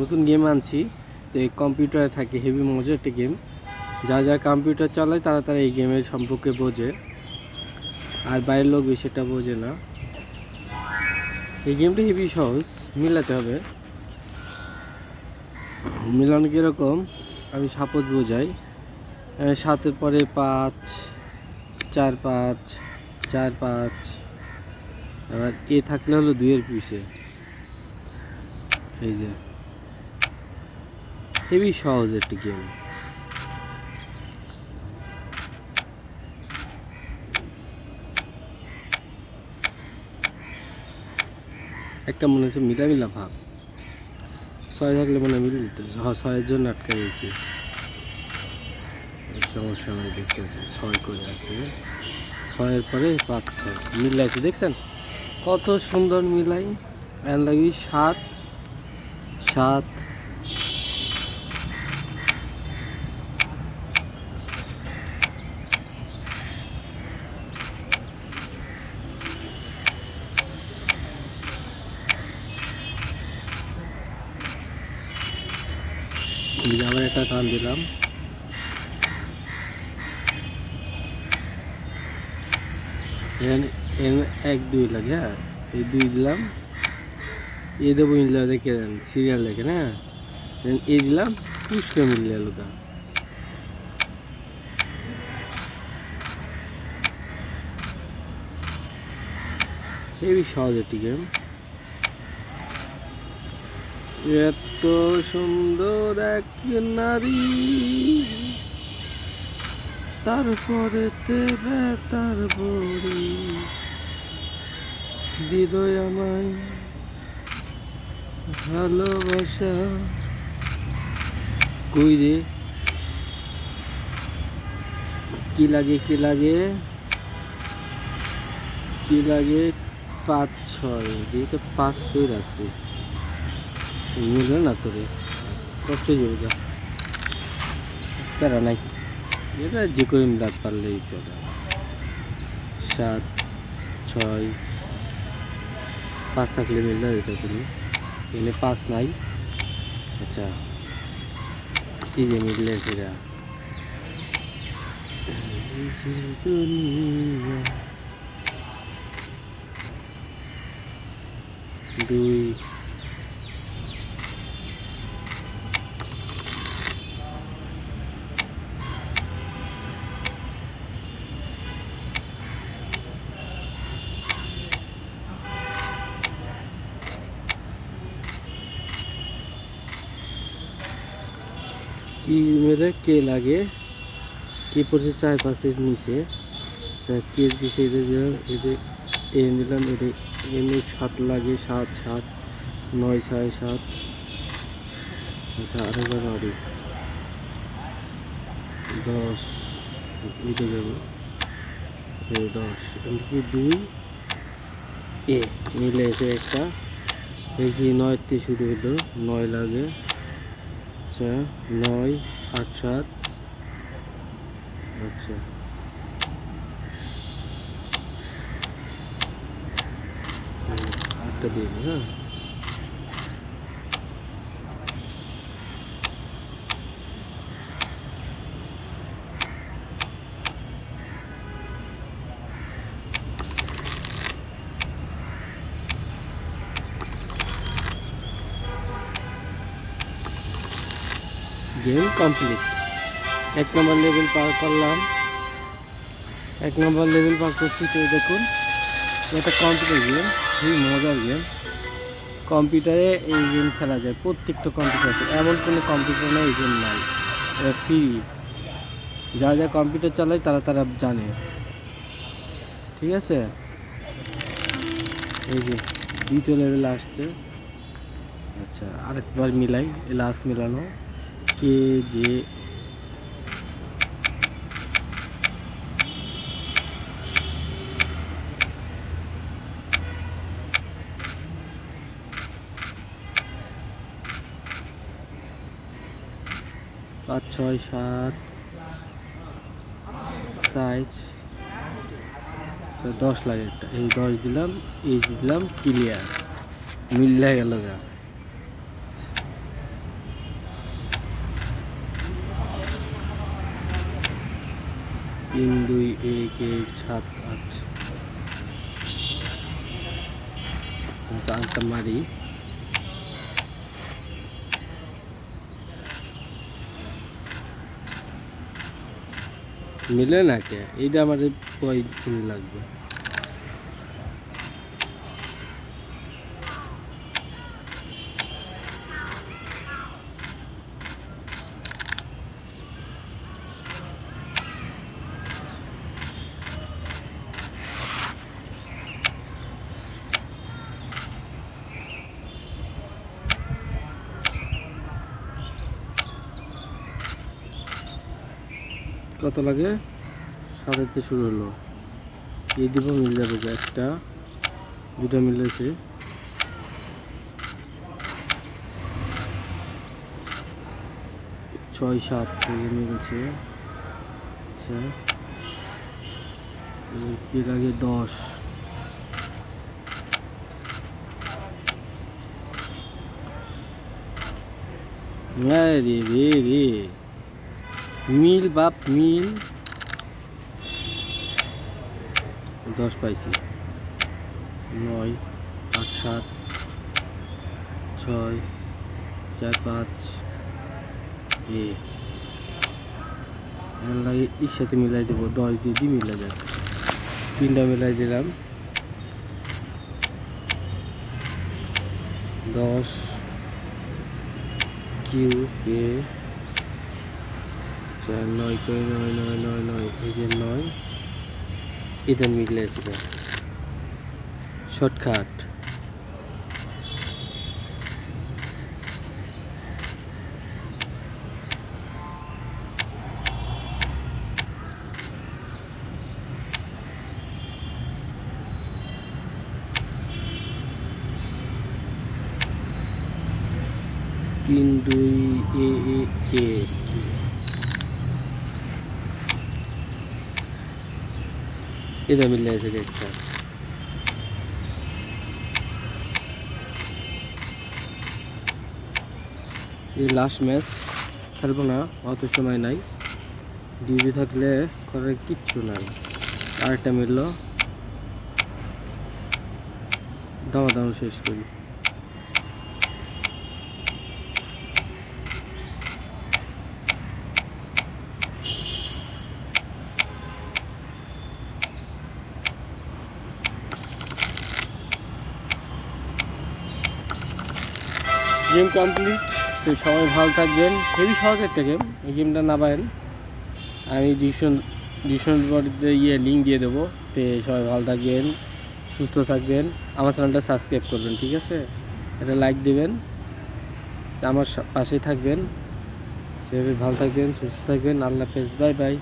নতুন গেম আনছি। তো এই কম্পিউটারে থাকে হেভি মজার একটা গেম যা যা কম্পিউটার চালায় তারা তারা এই গেমের সম্পর্কে বোঝে। আর বাইরের লোক একটা বোঝে না। এই গেমটা হেভি সহজ, মিলাতে হবে। মিলানো কীরকম? আমি সাপোজ বোঝাই। সাতের পরে পাঁচ, চার পাঁচ চার পাঁচ। এবার এ থাকলে হলো দুইয়ের পিসে এই যে। হেবি সহজ একটি গেম একটা মনে হচ্ছে মিলামিলা ভাব। ছয় থাকলে মনে হয় মিলে দিতে ছয়ের জন্য আটকে গেছি সমস্যা নাই দেখতেছি। ছয় করে আছে। ছয়ের পরে পাঁচ ছয়। মিলাইছে দেখছেন? কত সুন্দর মিলাই এর লাগি সাত সাত একটা টান দিলাম। এক, দুই লাগে হ্যাঁ? এই দুই দিলাম। এ দেবো ইনলা দেখে সিরিয়াল দেখে, না? Then এ দিলাম পুষ্কে মিললে আলুটা এই সহজ একটি গেম এত সুন্দর এক নারী। তারপরে তার বড়ি। দিল আমায় ভালোবাসা। কই রে? কি লাগে কি লাগে? কি লাগে? পাঁচ ছয়। দিয়ে তো পাঁচ কই রাখছি? কষ্ট যাবে যা। প্যারা নাই। এটা যে করে মিলাতে পারলেই চলে। সাত, ছয়, পাঁচ থাকলে মিললে এটা করি এখানে পাঁচ নাই। আচ্ছা এই যে মিললে সেটা দুই কি মেরে কে লাগে? কে পড়ছে চার পাঁচের নিচে কে পিছে এদের দিলাম এদের এ দিলাম এদের এনে সাত লাগে, সাত সাত, নয়, ছয়, সাত। আচ্ছা আরেকবার মারি দশ, এটা এ দশ, এমনকি দুই? এ, মিলে এসে একটা। দেখি নয় তে শুরু হলো নয় লাগে। আচ্ছা নয় আট সাত আচ্ছা। হুম, আটটা দিয়ে দিই, হ্যাঁ? গেম কমপ্লিট এক নম্বর লেভেল পার করলাম। এক নম্বর লেভেল পার করছি তো দেখুন, এটা কম্পিউটার গেম খুবই মজার গেম কম্পিউটারে এই গেম খেলা যায়, প্রত্যেকটা কম্পিউটার আছে। এমন কোনো কম্পিউটার নেই, এই গেম নাই। ফ্রি যারা যা কম্পিউটার চালায়, তারা তারা জানে। ঠিক আছে? এই যে, দ্বিতীয় লেভেল আসছে। আচ্ছা আরেকবার মিলাই লাস্ট মিলানো। কে যে পাঁচ, ছয়, সাত, সাইজ দশ লাগে একটা। এই দশ দিলাম, এই দিলাম ক্লিয়ার মিললে গেল গা। তিন, দুই, এক এক, সাত, আট। আংটা মারি মিলে না কে এইটা আমার পয়েন্ট লাগবে। কত লাগে? সাড়েতে শুরু হলো। এই দিব মিল যাবে একটা, দুটা মিলেছে। ছয় সাত মিলছে। আচ্ছা। কি লাগে? দশ। হ্যাঁ রে রে রে। মিল বাপ মিল। দশ পাইছি। নয়, আট, সাত, ছয়, চার, পাঁচ, এ। লাগে এর সাথে মিলাই দেবো, দশ দিয়ে দিয়ে মিলাই তিনটা মিলাই দিলাম। দশ, কিউ, এ। চার, নয়, ছয়, নয় নয় নয় নয়, এই যে নয় এটা মিলে আছে শর্টকাট। তিন, দুই, এ এ এ। এটা মিলে আছে একটা এই লাস্ট ম্যাচ খেলব না, অত সময় নাই। ডিউটি থাকলে করার কিচ্ছু নাই। আরেকটা মিলল। দামা দাম শেষ করি। Game complete. তো সবাই ভালো থাকবেন। হেভি সহজ একটা গেম এই গেমটা না পারেন আমি ডিসিশন ডিসিশন বোর্ডে ইয়ে লিঙ্ক দিয়ে দেবো। তো সবাই ভালো থাকবেন, সুস্থ থাকবেন। আমার চ্যানেলটা সাবস্ক্রাইব করবেন, ঠিক আছে? এটা লাইক দেবেন। আমার পাশেই থাকবেন। সেভাবে ভালো থাকবেন, সুস্থ থাকবেন। আল্লাহ হাফেজ। Bye bye